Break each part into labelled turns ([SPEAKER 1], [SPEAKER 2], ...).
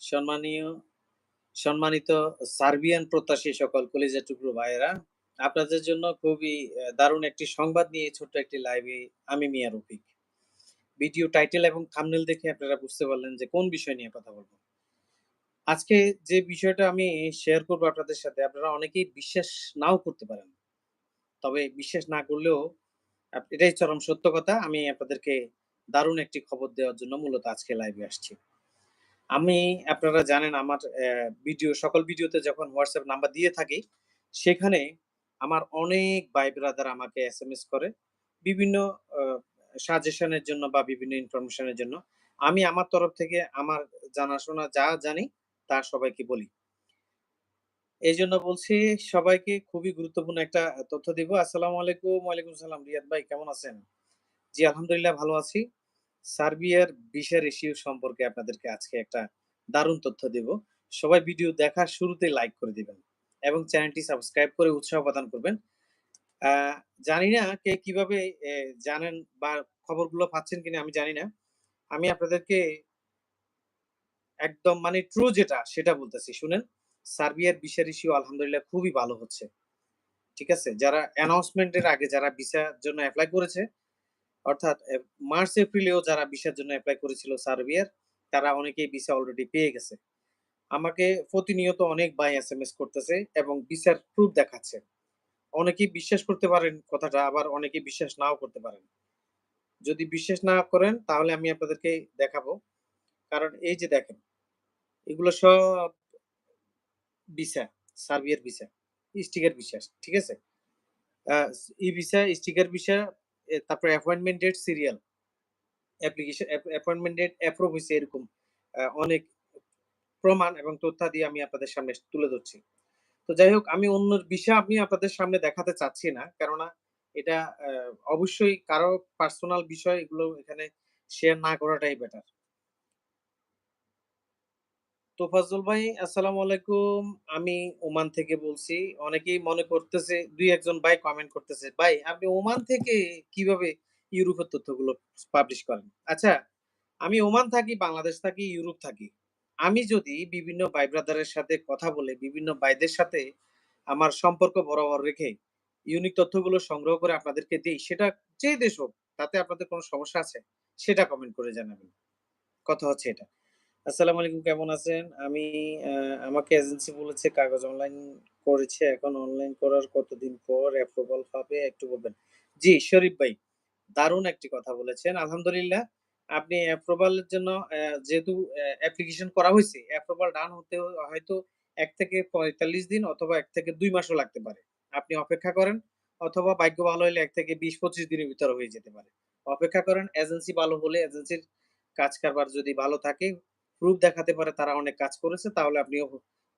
[SPEAKER 1] সম্মানীয়, সম্মানিত সার্বিয়ান প্রত্যাশী সকল কলিজা টুকরো ভাইয়েরা, আপনাদের জন্য খুবই দারুণ একটি সংবাদ নিয়ে ছোট্ট একটি লাইভে আমি মিয়া রফিক। ভিডিও টাইটেল এবং থাম্বনেল দেখে আপনারা বুঝতে পারলেন যে কোন বিষয় নিয়ে কথা বলব। আজকে যে বিষয়টা আমি শেয়ার করব আপনাদের সাথে, আপনারা অনেকেই বিশ্বাস নাও করতে পারেন। তবে বিশ্বাস না করলেও এটাই চরম সত্য কথা। আমি আপনাদেরকে দারুণ একটি খবর দেওয়ার জন্য মূলত আজকে লাইভে আসছি। আমি, আপনারা জানেন আমার ভিডিও সকল ভিডিওতে যখন হোয়াটসঅ্যাপ নাম্বার দিয়ে থাকি, সেখানে আমার অনেক ভাই ব্রাদার আমাকে এস এম এস করে, বিভিন্ন সাজেশনের জন্য বা বিভিন্ন ইনফরমেশনের জন্য। আমি আমার তরফ থেকে আমার জানাশোনা যা জানি তা সবাইকে বলি। এই জন্য বলছি, সবাইকে খুবই গুরুত্বপূর্ণ একটা তথ্য দিব। আসসালামু আলাইকুম, ওয়ালাইকুম সালাম, রিয়াদ ভাই, কেমন আছেন? জি, আলহামদুলিল্লাহ, ভালো আছি। সার্বিয়ার বিশার রেশিও সম্পর্কে আপনাদেরকে আজকে একটা দারুণ তথ্য দেব। সবাই ভিডিও দেখার শুরুতে লাইক করে দিবেন এবং চ্যানেলটি সাবস্ক্রাইব করে উৎসাহ প্রদান করবেন। জানি না কে কীভাবে জানেন বা খবরগুলো পাচ্ছেন কিনা আমি জানি না। আমি আপনাদেরকে একদম মানে ট্রু যেটা, সেটা বলতেছি, শুনেন। সার্বিয়ার ভিসা রেশিও আলহামদুলিল্লাহ খুবই ভালো হচ্ছে। ঠিক আছে? যারা অ্যানাউন্সমেন্টের আগে, যারা ভিসার জন্য অ্যাপ্লাই করেছে অর্থাৎ মার্চ, এপ্রিলেও যারা ভিসার জন্য অ্যাপ্লাই করেছিল সার্বিয়ার, তারা অনেকেই ভিসা অলরেডি পেয়ে গেছে। আমাকে প্রতিনিয়ত অনেক ভাই এস এম এস করতেছে এবং ভিসার প্রুফ দেখাচ্ছে। অনেকেই বিশ্বাস করতে পারেন কথাটা, আবার অনেকেই বিশ্বাস নাও করতে পারেন। যদি বিশ্বাস না করেন, তাহলে আমি আপনাদেরকে দেখাবো। কারণ এই যে দেখেন, এগুলো সব ভিসা, সার্বিয়ার ভিসা, স্টিকার ভিসা, ঠিক আছে? ই ভিসা, স্টিকার ভিসা তারপরে appointment date serial application appointment date approve এরকম অনেক প্রমাণ এবং তথ্যাদি আমি আপনাদের সামনে তুলে ধরছি। তো যাই হোক, আমি অন্য বিষয় আমি আপনাদের সামনে দেখাতে চাচ্ছি না, কেননা এটা অবশ্যই কারও পার্সোনাল বিষয় এগুলো এখানে শেয়ার না করাটাই বেটার তোফাজ্জল ভাই, আসসালামু আলাইকুম। আমি ওমান থেকে বলছি। অনেকেই মনে করতেছে, দুই একজন ভাই কমেন্ট করতেছে, ভাই, আপনি ওমান থেকে কীভাবে ইউরোপের তথ্যগুলো পাবলিশ করেন? আচ্ছা আমি ওমান থাকি, বাংলাদেশ থাকি, ইউরোপ থাকি। আমি যদি বিভিন্ন ভাই ব্রাদারের সাথে কথা বলে, বিভিন্ন ভাইদের সাথে আমার সম্পর্ক বরাবর রেখে ইউনিক তথ্যগুলো সংগ্রহ করে আপনাদেরকে দিই, সেটা যে দেশ হোক, তাতে আপনাদের কোনো সমস্যা আছে, সেটা কমেন্ট করে জানাবেন। কথা হচ্ছে এটা। আসসালামু আলাইকুম, কেমন আছেন? আমি আমাকে এজেন্সি বলেছে কাগজ অনলাইন করেছে, এখন অনলাইন করার কতদিন পর অ্যাপ্রুভাল পাবে একটু বলবেন? জি, শরীফ ভাই, দারুণ একটি কথা বলেছেন। আলহামদুলিল্লাহ, আপনি অ্যাপ্রুভালের জন্য যেহেতু অ্যাপ্লিকেশন করা হয়েছে অ্যাপ্রুভাল ডান হতে হয়তো এক থেকে পঁয়তাল্লিশ দিন অথবা এক থেকে দুই মাসও লাগতে পারে। আপনি অপেক্ষা করেন, অথবা ভাগ্য ভালো হলে এক থেকে বিশ, পঁচিশ দিনের ভিতরে হয়ে যেতে পারে। অপেক্ষা করেন, এজেন্সি ভালো হলে এজেন্সির কাজ কারবার যদি ভালো থাকে প্রুফ দেখাতে পারে তারা অনেক কাজ করেছে, তাহলে আপনিও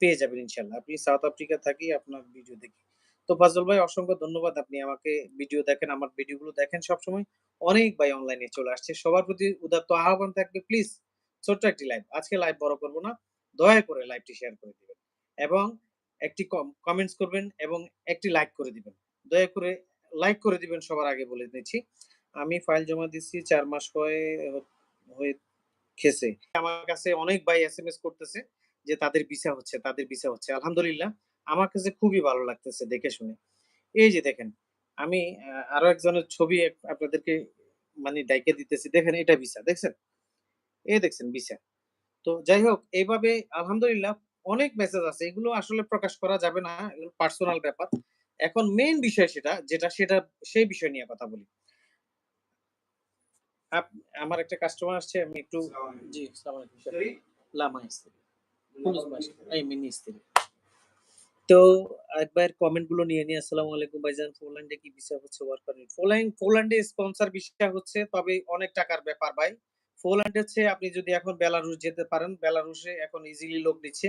[SPEAKER 1] পেয়ে যাবেন ইনশাল্লাহ। আপনি সাউথ আফ্রিকা থাকি, আপনার ভিডিও দেখি। তো ফাজল ভাই, অসংখ্য ধন্যবাদ। আপনি আমাকে ভিডিও দেখেন, আমার ভিডিওগুলো দেখেন সবসময়। অনেক ভাই অনলাইনে চলে আসছে। সবার প্রতি উদাত্ত আহ্বান থাকবে প্লিজ ছোট্ট একটি লাইভ আজকে লাইভ বড় করব না। দয়া করে লাইভটি শেয়ার করে দিবেন। এবং একটি কমেন্টস করবেন এবং একটি লাইক করে দিবেন। দয়া করে লাইক করে দিবেন সবার আগে বলে দিচ্ছি। আমি ফাইল জমা দিচ্ছি চার মাস হয়ে হয়ে খেছে আমার কাছে অনেক ভাই এসএমএস করতেছে যে, তাদের ভিসা হচ্ছে, তাদের ভিসা হচ্ছে। আলহামদুলিল্লাহ, আমার কাছে খুবই ভালো লাগতেছে দেখে শুনে। এই যে দেখেন, আমি আরও একজনের ছবি আপনাদেরকে মানে ডাইকে দিতেছি। দেখেন, এটা ভিসা, দেখছেন? এই দেখছেন, ভিসা। তো যাই হোক, এইভাবে আলহামদুলিল্লাহ অনেক মেসেজ আছে। এগুলো আসলে প্রকাশ করা যাবে না পার্সোনাল ব্যাপার। এখন মেইন বিষয় সেটা, যেটা সেটা, সেই বিষয় নিয়ে কথা বলি। আমার একটা কাস্টমার আসছে আমি একটু জি আসসালামু লামা স্ত্রী। পুরুষ ভাষা এই মিনি স্ত্রী। তো একবার কমেন্টগুলো নিয়ে নিয়ে আসসালামু আলাইকুম ভাইজান পোল্যান্ডে কি ভিসা হচ্ছে ওয়ার্ক পারমিট পোল্যান্ড পোল্যান্ডে স্পন্সর ভিসা হচ্ছে তবে অনেক টাকার ব্যাপার ভাই। পোল্যান্ড হচ্ছে আপনি যদি এখন বেলারুশ যেতে পারেন বেলারুশে এখন ইজিলি লোক দিচ্ছে।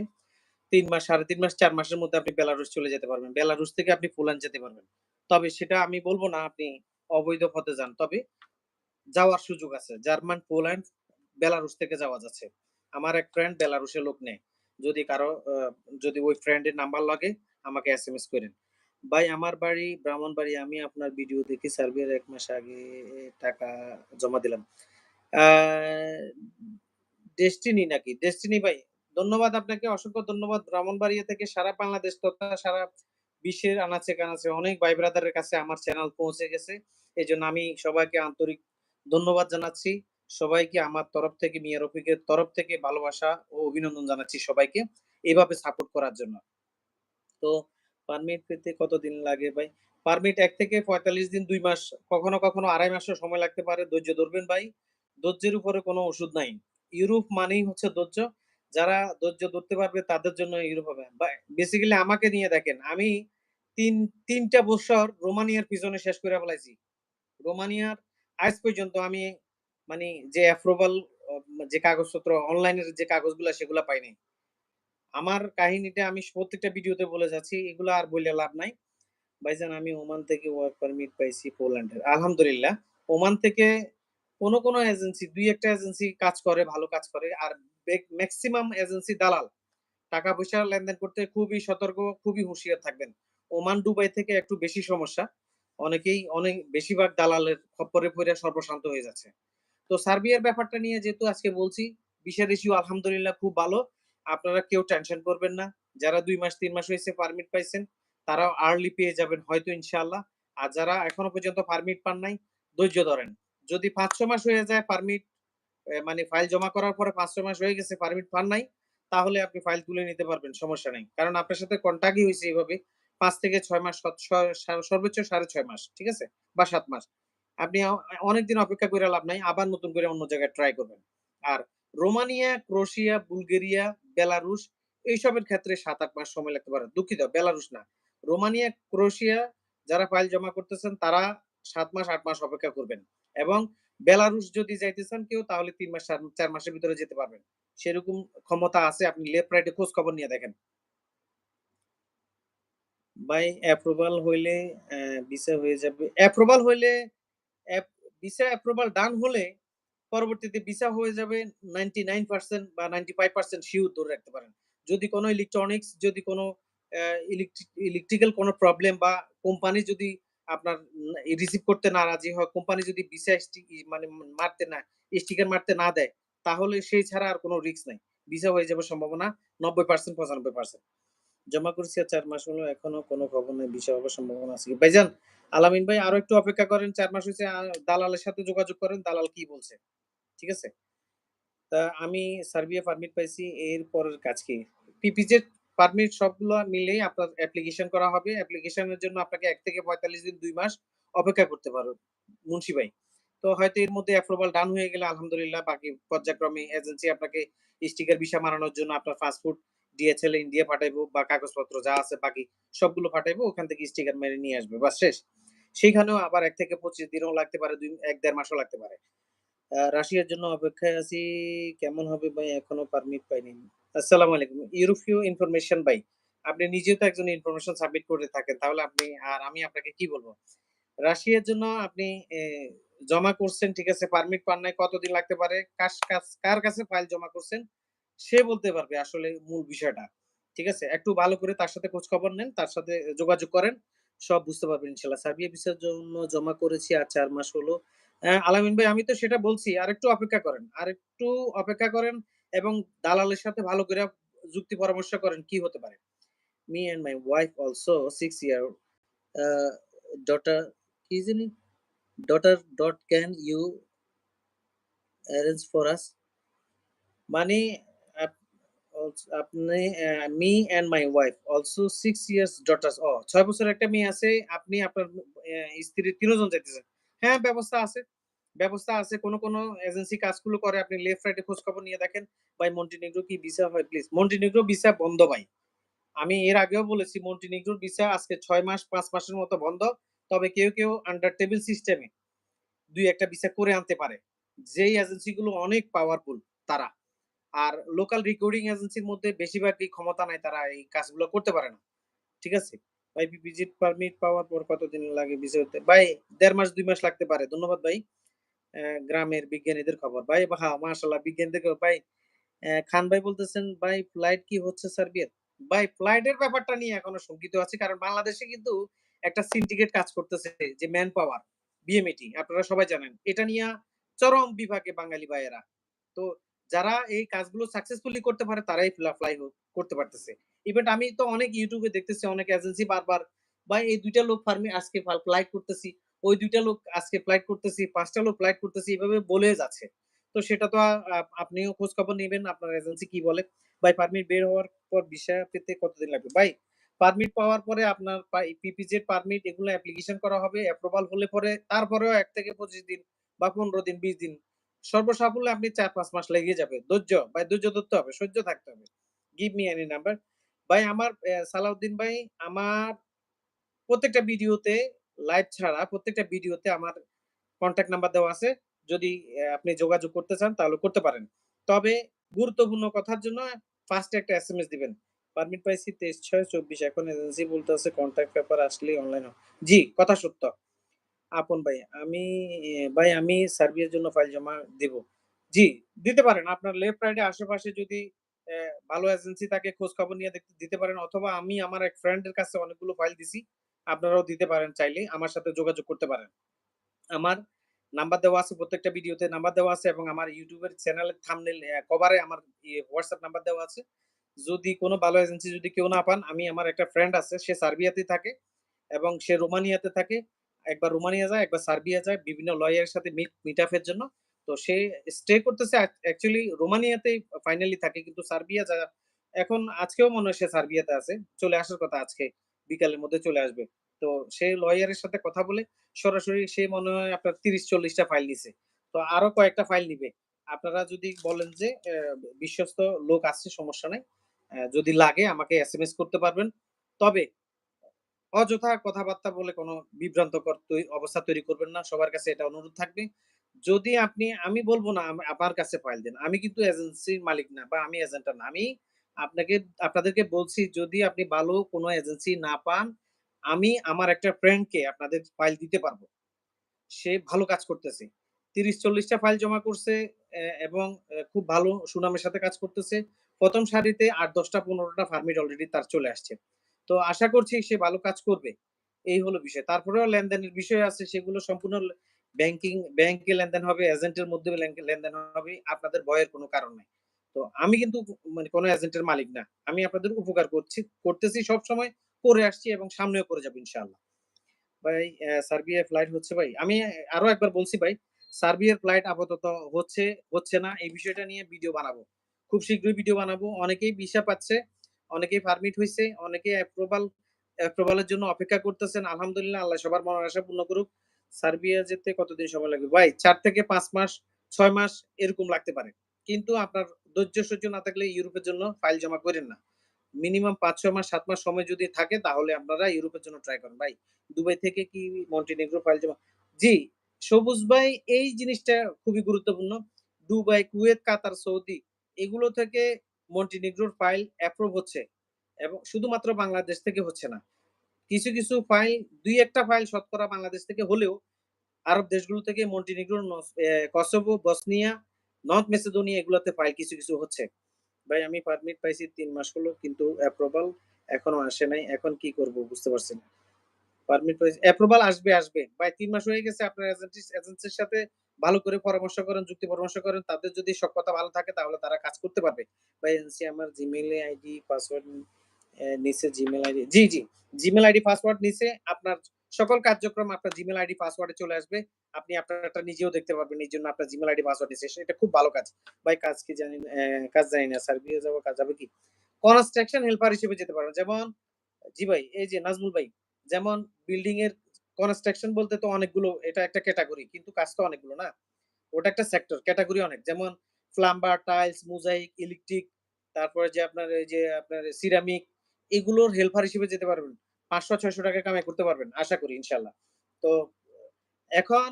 [SPEAKER 1] তিন মাস সাড়ে তিন মাস চার মাসের মধ্যে আপনি বেলারুশ চলে যেতে পারবেন। বেলারুশ থেকে আপনি পোল্যান্ড যেতে পারবেন। তবে সেটা আমি বলব না আপনি অবৈধ পথে যান। তবে যাওয়ার সুযোগ আছে জার্মান, পোল্যান্ড, বেলারুশ থেকে যাওয়া যাচ্ছে আমার এক ফ্রেন্ড বেলারুশের লোক নেই যদি কারও যদি ওই ফ্রেন্ডের নাম্বার লাগে, আমাকে এস এম এস করেন ভাই, আমার বাড়ি ব্রাহ্মণবাড়ি আমি আপনার ভিডিও দেখে সার্বিয়ার এক মাস আগে টাকা জমা দিলাম ডেস্টিনি নাকি? ডেস্টিনি ভাই, ধন্যবাদ আপনাকে। অসংখ্য ধন্যবাদ। ব্রাহ্মণবাড়িয়া থেকে সারা বাংলাদেশ তথা সারা বিশ্বের আনাচে-কানাচে অনেক ভাই ব্রাদারের কাছে আমার চ্যানেল পৌঁছে গেছে। এই জন্য আমি সবাইকে আন্তরিক ধন্যবাদ জানাচ্ছি। সবাইকে আমার তরফ থেকে মিয়া রফিকের তরফ থেকে ভালোবাসা ও অভিনন্দন জানাচ্ছি সবাইকে। এভাবে সাপোর্ট করার জন্য। তো পারমিট পেতে কতদিন লাগে ভাই? পারমিট ১ থেকে ৪৫ দিন ২ মাস কখনো, কখনো ২.৫ মাসও সময় লাগতে পারে। ধৈর্য ধরবেন ভাই। ধৈর্যের উপরে কোনো ওষুধ নাই। ইউরোপ মানেই হচ্ছে ধৈর্য। যারা ধৈর্য ধরতে পারবে তাদের জন্য ইউরোপ হবে। বেসিক্যালি আমাকে নিয়ে দেখেন। আমি ৩ ৩ টা বছর রোমানিয়ার পিছনে শেষ করে ফেলাইছি। রোমানিয়ার আজ পর্যন্ত আমি মানে যে অ্যাপ্রুভাল যে কাগজপত্র অনলাইনের যে কাগজগুলা সেগুলা পাই নাই। আমার কাহিনীটা আমি প্রত্যেকটা ভিডিওতে বলে যাচ্ছি। এগুলা আর বইলা লাভ নাই। ভাইজান আমি ওমান থেকে ওয়ার্ক পারমিট পাইছি পোল্যান্ডের। আলহামদুলিল্লাহ। ওমান থেকে কোন, কোন এজেন্সি দুই একটা এজেন্সি কাজ করে, ভালো কাজ করে। আর বেক মেক্সিমাম এজেন্সি দালাল। টাকা-পয়সা লেনদেন করতে খুবই সতর্ক, খুবই হুঁশিয়ার থাকবেন। ওমান, দুবাই থেকে একটু বেশি সমস্যা। অনেকেই অনেক বেশিরভাগ দালালের খপ্পরে পইড়া সর্বশান্ত হয়ে যাচ্ছে। তো সার্বিয়ার ব্যাপারটা নিয়ে যেহেতু আজকে বলছি, ভিসা রেশিও আলহামদুলিল্লাহ খুব ভালো। আপনারা কেউ টেনশন করবেন না। যারা ২ মাস ৩ মাস হইছে পারমিট পাইছেন, তারাও আর্লি পেয়ে যাবেন হয়তো ইনশাআল্লাহ। আর যারা এখনও পর্যন্ত পারমিট পান নাই, ধৈর্য ধরেন। যদি ৫-৬ মাস হয়ে যায় পারমিট মানে ফাইল জমা করার পরে ৫-৬ মাস হয়ে গেছে পারমিট পান নাই, তাহলে আপনি ফাইল তুলে নিতে পারবেন, সমস্যা নাই। কারণ আপনার সাথে কন্টাক্টই হয়েছে এভাবে ৫ থেকে ছয় মাস সত সর্বোচ্চ ৬.৫ মাস। ঠিক আছে? বা সাত মাস। আপনি অনেকদিন অপেক্ষা কইরা লাভ নাই। আবার নতুন করে অন্য জায়গায় ট্রাই করবেন। আর রোমানিয়া, ক্রোশিয়া বুলগেরিয়া, বেলারুশ এইসবের ক্ষেত্রে ৭-৮ মাস সময় লাগতে পারে। দুঃখিত বেলারুশ না। রোমানিয়া, ক্রোয়েশিয়া যারা ফাইল জমা করতেছেন তারা সাত মাস আট মাস অপেক্ষা করবেন। এবং বেলারুশ যদি যাইতে চান কেউ তাহলে তিন মাস ৪ ৪ মাসের ভিতরে যেতে পারবেন। সেরকম ক্ষমতা আছে। আপনি লেফট রাইট খোঁজ খবর নিয়ে দেখেন। ভাই অ্যাপ্রুভাল হইলে হয়ে যাবে। অ্যাপ্রুভাল হইলে অ্যাপ্রুভাল ডান হলে পরবর্তীতে হয়ে যাবে 99% বা 95% সিউর ধরে রাখতে পারেন। যদি কোন ইলেকট্রনিক্স যদি কোন ইলেকট্রিক্যাল কোন প্রবলেম বা কোম্পানি যদি আপনার রিসিভ করতে না রাজি হয়, কোম্পানি যদি স্টি মানে মারতে না স্টিকার মারতে না দেয়, তাহলে সেই ছাড়া আর কোনো রিস্ক নাই। ভিসা হয়ে যাবার সম্ভাবনা ৯০% ৯৫%। জমা করছি ৪ মাস হলো এখনও কোন খবর নাই। ভিসা হবার সম্ভাবনা আছে? ভাইজান, আলামিন ভাই আরও একটু অপেক্ষা করেন। ৪ মাস হইছে আ দালালের সাথে যোগাযোগ করেন। দালাল কি বলছে। ঠিক আছে? তা আমি সার্বিয়া পারমিট পাইছি। এর পরের কাজ কি? পিপিজেড পারমিট সবগুলো মিলেই আপনার অ্যাপ্লিকেশন করা হবে। অ্যাপ্লিকেশনের জন্য আপনাকে ১ থেকে ৪৫ দিন ২ মাস অপেক্ষা করতে পারো মুন্সি ভাই। তো হয়তো এর মধ্যে অ্যাপ্রুভাল ডান হয়ে গেলে আলহামদুলিল্লাহ বাকি পর্যায়ক্রমে এজেন্সি আপনাকে স্টিকার ভিসা মারানোর জন্য আপনার পাসপোর্ট ডিএচএল ইন্ডিয়া পাঠাইবো বা কাগজপত্র যা আছে বাকি সবগুলো পাঠাইবো। ওখান থেকে স্টিকার মেরে নিয়ে আসবে। বাস শেষ। সেইখানেও আবার ১ থেকে ২৫ দিনও লাগতে পারে। ২ ১-১.৫ মাসও লাগতে পারে। রাশিয়ার জন্য অপেক্ষায় আছি। কেমন হবে ভাই এখনও পারমিট পাইনি। আসসালামু আলাইকুম। ইউরোপীয় ইনফরমেশন ভাই। আপনি নিজেও তো একজন ইনফরমেশন সাবমিট করে থাকেন। তাহলে আপনি আর আমি আপনাকে কি বলব রাশিয়ার জন্য আপনি জমা করছেন ঠিক আছে, পারমিট পান নাই কতদিন লাগতে পারে? কার কাছে ফাইল জমা করছেন? সে বলতে পারবে আসলে মূল বিষয়টা। ঠিক আছে? একটু ভালো করে তার সাথে খোঁজ খবর নেন, তার সাথে যোগাযোগ করেন। সব বুঝতে পারবেন ইনশাআল্লাহ। সার্বিয়া ভিসার জন্য জমা করেছি আর চার মাস হলো। আলামিন ভাই আমি তো সেটা বলছি। আরেকটু অপেক্ষা করেন। আরেকটু অপেক্ষা করেন এবং দালালের সাথে ভালো কইরা যুক্তি পরামর্শ করেন কি হতে পারে। Me and my wife also 6 year daughter কি জানি? Daughter dot can you arrange for us? মানে আপনি me and my wife also 6 years daughters ও ৬ বছরের একটা মেয়ে আছে। আপনি আপনার স্ত্রী ৩ জন যাইতেছেন। হ্যাঁ, ব্যবস্থা আছে। ব্যবস্থা আছে। কোন, কোন এজেন্সি কাজগুলো করে আপনি লেফট রাইট খোঁজ খবর নিয়ে দেখেন। ভাই মন্টিনিগ্রো কি ভিসা হয় প্লিজ? মন্টিনিগ্রো ভিসা বন্ধ ভাই। আমি এর আগেও বলেছি মন্টিনিগ্রোর ভিসা আজকে ছয় মাস পাঁচ মাসের মতো বন্ধ। তবে কেউ, কেউ আন্ডার টেবল সিস্টেমে ২-১ টা ভিসা করে আনতে পারে। যেই এজেন্সি গুলো অনেক পাওয়ারফুল তারা। আর লোকাল রিক্রুটিং এজেন্সির মধ্যে বেশিরভাগই ক্ষমতা নাই তারা এই কাজগুলো করতে পারে না। ঠিক আছে? ভাই ভিজিট পারমিট পাওয়ার পর কতদিন লাগে? ভাই ১.৫ মাস ২ মাস লাগতে পারে। ধন্যবাদ ভাই। গ্রামের বিজ্ঞানীদের খবর। ভাই বাহা বিজ্ঞানীদের খবর। ভাই খান ভাই বলতেছেন ভাই ফ্লাইট কি হচ্ছে সার্বিয়ার? ভাই ফ্লাইটের ব্যাপারটা নিয়ে এখনও শঙ্কিত আছি। কারণ বাংলাদেশে কিন্তু একটা সিন্ডিকেট কাজ করতেছে যে ম্যান পাওয়ার, বিএমইটি আপনারা সবাই জানেন। এটা নিয়ে চরম বিভাগে বাঙালি ভাইয়েরা। তো যারা এই কাজগুলো সাকসেসফুলি করতে পারে তারাই ফ্লাই করতে পারতেছে। ইভেন আমি তো অনেক এ দেখতেছি অনেক এজেন্সি বারবার ভাই এই ২ টা লোক ফার্মে আজকে ফ্লাইট করতেছি, ওই ২ টা লোক আজকে ফ্লাইট করতেছি, ৫ টা লোক ফ্লাইট করতেছি এভাবে বলে যাচ্ছে। তো সেটা তো আপনিও খোঁজখবর নিবেন আপনার এজেন্সি কি বলে। ভাই পারমিট বের হওয়ার পর ভিসা পেতে কতদিন লাগবে? ভাই পারমিট পাওয়ার পরে আপনার পাই পিপিজেড পারমিট এগুলো অ্যাপ্লিকেশন করা হবে। অ্যাপ্রুভাল হলে পরে তারপরেও এক থেকে ২৫ দিন বা ১৫ দিন, ২০ দিন সর্বসাফল্যে আপনি ৪-৫ মাস লেগে যাবে। ধৈর্য, ভাই ধৈর্য ধরতে হবে, সহ্য থাকতে হবে। Give me any number. ভাই আমার সালাউদ্দিন ভাই আমার প্রত্যেকটা ভিডিওতে লাইভ ছাড়া প্রত্যেকটা ভিডিওতে আমার কনট্যাক্ট নাম্বার দেওয়া আছে। যদি আপনি যোগাযোগ করতে চান তাহলে করতে পারেন। তবে গুরুত্বপূর্ণ কথার জন্য ফার্স্ট এস এম এস দিবেন। পারমিট পাইছি ২৩/৬/২৪ এখন এজেন্সি বলতেছে কন্ট্যাক্ট পেপার আসলেই অনলাইন জি, কথা সত্য। আপন ভাই, আমি ভাই আমি সার্বিয়ার জন্য ফাইল জমা দিব। জি, দিতে পারেন। আপনার লেফট রাইট আশেপাশে যদি ভালো এজেন্সি থাকে খোঁজখবর নিয়ে দেখতে দিতে পারেন অথবা আমি আমার এক ফ্রেন্ড এর কাছে অনেকগুলো ফাইল দিছি। আপনারাও দিতে পারেন চাইলে। আমার সাথে যোগাযোগ করতে পারেন। আমার নাম্বার দেওয়া আছে প্রত্যেকটা ভিডিওতে নাম্বার দেওয়া আছে এবং আমার ইউটিউবের চ্যানেলের থাম্বনেইল অ্যা কভারে আমার হোয়াটসঅ্যাপ নাম্বার দেওয়া আছে। যদি কোনো ভালো এজেন্সি যদি কেউ না পান, আমি আমার একটা ফ্রেন্ড আছে সে সার্বিয়াতে থাকে এবং সে রোমানিয়াতে থাকে। একবার রোমানিয়া যায়, একবার সার্বিয়া যায় বিভিন্ন লয়ারের সাথে মিট মিট আপ এর জন্য। তো সে স্টে করতেছে অ্যাক অ্যাকচুয়ালি রোমানিয়াতেই ফাইনালি থাকে কিন্তু সার্বিয়া যা এখন আজকেও মনে হয় সে সার্বিয়াতে আছে। চলে আসার কথা আজকে। বিকালের মধ্যে চলে আসবে। তো সে লয়ারের সাথে কথা বলে সরাসরি সে মনে হয় আপনার তিরিশ চল্লিশটা ফাইল নিছে। তো আরও কয়েকটা ফাইল নিবে। আপনারা যদি বলেন যে বিশ্বস্ত লোক আসছে সমস্যা নাই। যদি লাগে আমাকে এস করতে পারবেন। তবে অযথা কথাবার্তা বলে কোন বিভ্রান্তকর অবস্থা তৈরি করবেন না। সবার কাছে এটা অনুরোধ থাকবে। যদি আপনি আমি বলব না আম আমার কাছে ফাইল দেন। আমি কিন্তু এজেন্সির মালিক না বা আমি এজেন্টার না। আমি আপনাকে আপনাদেরকে বলছি যদি আপনি ভালো কোন এজেন্সি না পান, আমি আমার একটা ফ্রেন্ডকে আপনাদের ফাইল দিতে পারব সে ভালো কাজ করতেছে। তিরিশ চল্লিশটা ফাইল জমা করছে এবং খুব ভালো সুনামের সাথে কাজ করতেছে। প্রথম সারিতে আট দশটা পনেরোটা ফার্মিট অলরেডি তার চলে আসছে। তো আশা করছি সে ভালো কাজ করবে। এই হলো বিষয়। তারপরেও লেনদেনের বিষয় আছে সেগুলো সম্পূর্ণ ব্যাংকিং ব্যাংকে লেনদেন হবে, এজেন্টের মধ্যে লেনদেন হবে। আপনাদের ভয়ের কোন কারণ নাই। তো আমি কিন্তু মানে কোন এজেন্টের মালিক না। আমি আপনাদের উপকার করছি করতেছি সবসময়, করে আসছি এবং সামনেও করে যাব ইনশাআল্লাহ। ভাই অ্যা সার্বিয়ায় ফ্লাইট হচ্ছে ভাই। আমি আরও একবার বলছি ভাই, সার্বিয়ার ফ্লাইট আপাতত হচ্ছে, হচ্ছে না এই বিষয়টা নিয়ে ভিডিও বানাবো। খুব শীঘ্রই ভিডিও বানাবো। অনেকেই ভিসা পাচ্ছে, অনেকেই পারমিট হইছে, অনেকে অ্যাপ্রুভাল অ্যাপ্রুভাল এর জন্য অপেক্ষা করতেছেন। আলহামদুলিল্লাহ আল্লাহ সবার মনের আশা পূর্ণ করুক। সার্বিয়া যেতে কতদিন সময় লাগবে? ভাই ৪ থেকে ৫ মাস, ৬ মাস এরকম লাগতে পারে। কিন্তু আপনার ধৈর্য সহ্য না থাকলে ইউরোপের জন্য ফাইল জমা কইরেন না। মিনিমাম ৫-৬ মাস ৭ মাস সময় যদি থাকে তাহলে আপনারা ইউরোপের জন্য ট্রাই করেন। ভাই দুবাই থেকে কি মন্টিনিগ্রো ফাইল জমা জি, সবুজ ভাই এই জিনিসটা খুবই গুরুত্বপূর্ণ। দুবাই, কুয়েত, কাতার, সৌদি এগুলো থেকে মন্টিনিগ্রোর ফাইল অ্যাপ্রুভ হচ্ছে এবং শুধুমাত্র বাংলাদেশ থেকে হচ্ছে না। কিছু, কিছু ফাইল ২-১ টা ফাইল শতকরা বাংলাদেশ থেকে হলেও আরব দেশগুলো থেকে Montenegro, Kosovo, Bosnia, North Macedonia এগুলাতে ফাইল কিছু, কিছু হচ্ছে। ভাই আমি পারমিট পাইছি তিন মাস হলো কিন্তু অ্যাপ্রুভাল এখনও আসে নাই। এখন কি করব বুঝতে পারছি না। পারমিট পাইছি অ্যাপ্রুভাল আসবে, আসবে। ভাই তিন মাস হয়ে গেছে আপনার এজেন্সির সাথে ভালো করে পরামর্শ করেন, যুক্তি পরামর্শ করেন। তাদের যদি সখ্যতা ভালো থাকে তাহলে তারা কাজ করতে পারবে। ভাই এজেন্সি আমার জিমেইল আইডি পাসওয়ার্ড অ্যা নিছে জিমেইল আইডি জি, জি। জিমেইল আইডি পাসওয়ার্ড নিছে। আপনার সকল কার্যক্রম আপনার জিমেইল আইডি পাসওয়ার্ডে চলে আসবে। আপনি আপনারটা নিজেও দেখতে পারবেন। এইজন্য আপনার জিমেইল আইডি পাসওয়ার্ড নিছে। এটা খুব ভালো কাজ। ভাই কাজ কি জানি কাজ জানি না। সার্বিয়া যাব কাজ যাবে কি? কনস্ট্রাকশন হেল্পার হিসেবে যেতে পারবেন। যেমন জি ভাই, এই যে নাজমুল ভাই, যেমন বিল্ডিং এর কনস্ট্রাকশন বলতে তো অনেকগুলো এটা একটা ক্যাটেগরি কিন্তু কাজ তো অনেকগুলো না? ওটা একটা সেক্টর, ক্যাটেগরি অনেক। যেমন প্লাম্বার, টাইলস, মোজাইক, ইলেকট্রিক তারপরে যে আপনার এই যে আপনার সিরামিক এগুলোর হেল্পার হিসেবে যেতে পারবেন। ৫০০-৬০০ টাকা কামাই করতে পারবেন। আশা করি ইনশাল্লাহ তো এখন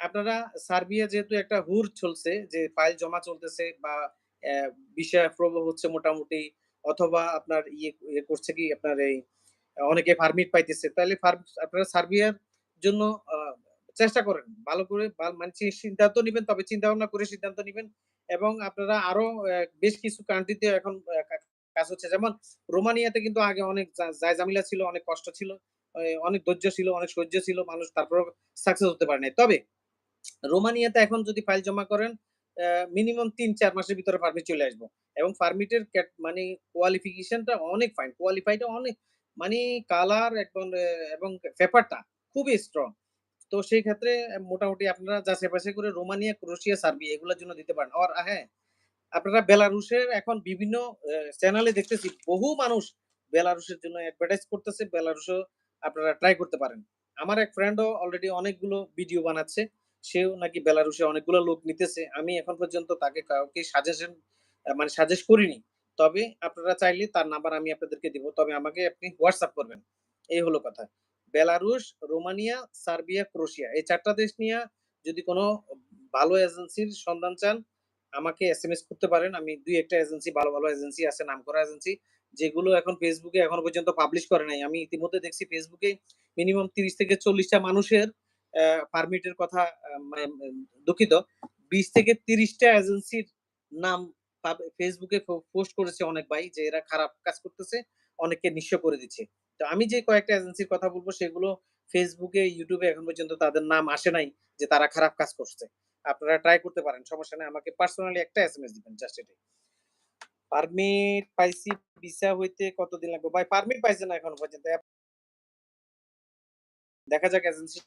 [SPEAKER 1] আপনারা সার্বিয়া যেহেতু একটা হুর চলছে যে ফাইল জমা চলতেছে বা ভিসা অ্যাপ্রুভ হচ্ছে মোটামুটি অথবা আপনার ইয়ে ইয়ে করছে কি আপনার এই অনেকে পারমিট পাইতেছে। ফার আপনারা সার্বিয়ার জন্য চেষ্টা করেন। ভালো করে মানে সিদ্ধান্ত নিবেন তবে চিন্তা ভাবনা করে সিদ্ধান্ত নিবেন এবং আপনারা আরও বেশ কিছু কান্ট্রিতে এখন কাজ হচ্ছে। যেমন রোমানিয়াতে কিন্তু আগে অনেক জা জায়-জামেলা ছিল, অনেক কষ্ট ছিল, অনেক ধৈর্য ছিল, অনেক সহ্য ছিল। মানুষ তারপর সাকসেস হতে পারে নাই। তবে রোমানিয়াতে এখন যদি ফাইল জমা করেন মিনিমাম ৩-৪ মাসের ভিতরে পারমিট চলে আসব। এবং পারমিটের মানে কোয়ালিফিকেশনটা অনেক ফাইন। কোয়ালিফাইড টা অনেক মানে কালার একদম এবং পেপারটা খুবই স্ট্রং। তো সেই ক্ষেত্রে মোটামুটি আপনারা যাচাই-বাছাই করে রোমানিয়া, ক্রোয়েশিয়া, সার্বিয়া এগুলোর জন্য দিতে পারেন। অর হ্যাঁ, আপনারা বেলারুশের এখন বিভিন্ন চ্যানেলে দেখতেছি বহু মানুষ বেলারুশের জন্য অ্যাডভার্টাইজ করতেছে। বেলারুশও আপনারা ট্রাই করতে পারেন। আমার এক ফ্রেন্ডও অলরেডি অনেকগুলো ভিডিও বানাচ্ছে। সেও নাকি বেলারুশে অনেকগুলো লোক নিতেছে। আমি এখন পর্যন্ত তাকে কাউকে সাজেশন মানে সাজেস্ট করিনি। তবে আপনারা চাইলে তার নাম্বার আমি আপনাদেরকে দিব। তবে আমাকে আপনি হোয়াটসঅ্যাপ করবেন। এই হলো কথা। বেলারুশ, রোমানিয়া, সার্বিয়া, ক্রোশিয়া এই চারটা দেশ নিয়ে যদি কোনো ভালো এজেন্সির সন্ধান চান, আমাকে এস এম এস করতে পারেন। আমি দুই একটা এজেন্সি ভালো, ভালো এজেন্সি আছে নামকরা এজেন্সি যেগুলো এখন ফেসবুকে এখনও পর্যন্ত পাবলিশ করে নাই। আমি ইতিমধ্যে দেখছি ফেসবুকে মিনিমাম ৩০ থেকে চল্লিশটা মানুষের পারমিটের কথা আ মা এম দুঃখিত ২০ থেকে তিরিশটা এজেন্সির নাম পো পোস্ট করেছে অনেক ভাই যে এরা খারাপ কাজ করতেছে, অনেককে নিঃস্ব করে দিচ্ছে। তো আমি যে কয়েকটা এজেন্সির কথা বলব সেগুলো YouTube এ এখন পর্যন্ত তাদের নাম আসে নাই যে তারা খারাপ কাজ করছে। আপনারা ট্রাই করতে পারেন। সমস্যা নাই। আমাকে পার্সোনালি একটা এসএমএস দিবেন জাস্ট এটাই। পারমিট পাইছি ভিসা হইতে কতদিন লাগবে? ভাই পারমিট পাইছে না এখনও পর্যন্ত। দেখা যাক এজেন্সি